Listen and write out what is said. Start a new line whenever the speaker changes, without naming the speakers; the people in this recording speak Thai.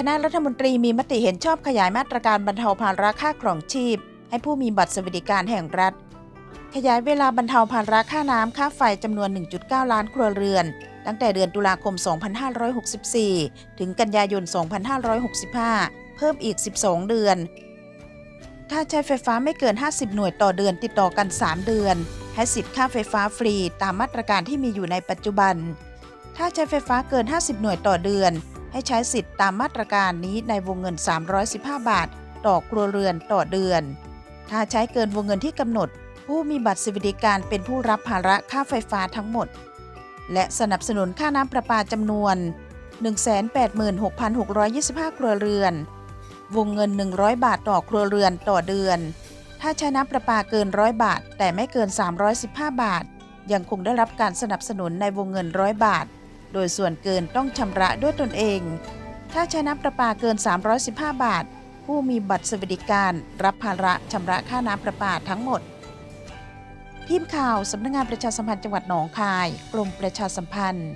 คณะรัฐมนตรีมีมติเห็นชอบขยายมาตรการบรรเทาภาระค่าครองชีพ ให้ผู้มีบัตรสวัสดิการแห่งรัฐ ขยายเวลาบรรเทาภาระค่าน้ำค่าไฟจำนวน 1.9 ล้านครัวเรือน ตั้งแต่เดือนตุลาคม 2564 ถึงกันยายน 2565 เพิ่มอีก 12 เดือนถ้าใช้ไฟฟ้าไม่เกิน 50 หน่วยต่อเดือนติดต่อกัน 3 เดือน ให้สิทธิ์ค่าไฟฟ้าฟรีตามมาตรการที่มีอยู่ในปัจจุบันถ้าใช้ไฟฟ้าเกิน 50 หน่วยต่อเดือน ให้ใช้สิทธิ์ตามมาตรการนี้ในวงเงิน 315 บาท ต่อครัวเรือนต่อเดือน ถ้าใช้เกินวงเงินที่กำหนด ผู้มีบัตรสวัสดิการเป็นผู้รับภาระค่าไฟฟ้าทั้งหมด และสนับสนุนค่าน้ำประปาจำนวน 186,625 ครัวเรือน วงเงิน 100 บาทต่อครัวเรือนต่อเดือน ถ้าใช้น้ำประปาเกินร้อยบาท แต่ไม่เกิน 315 บาท ยังคงได้รับการสนับสนุนในวงเงินร้อยบาท โดยส่วนเกินต้องชำระด้วยตนเอง ถ้าใช้น้ำประปาเกิน 315 บาท ผู้มีบัตรสวัสดิการรับภาระชำระค่าน้ำประปาทั้งหมด ทีมข่าวสำนักงานประชาสัมพันธ์จังหวัดหนองคาย กรมประชาสัมพันธ์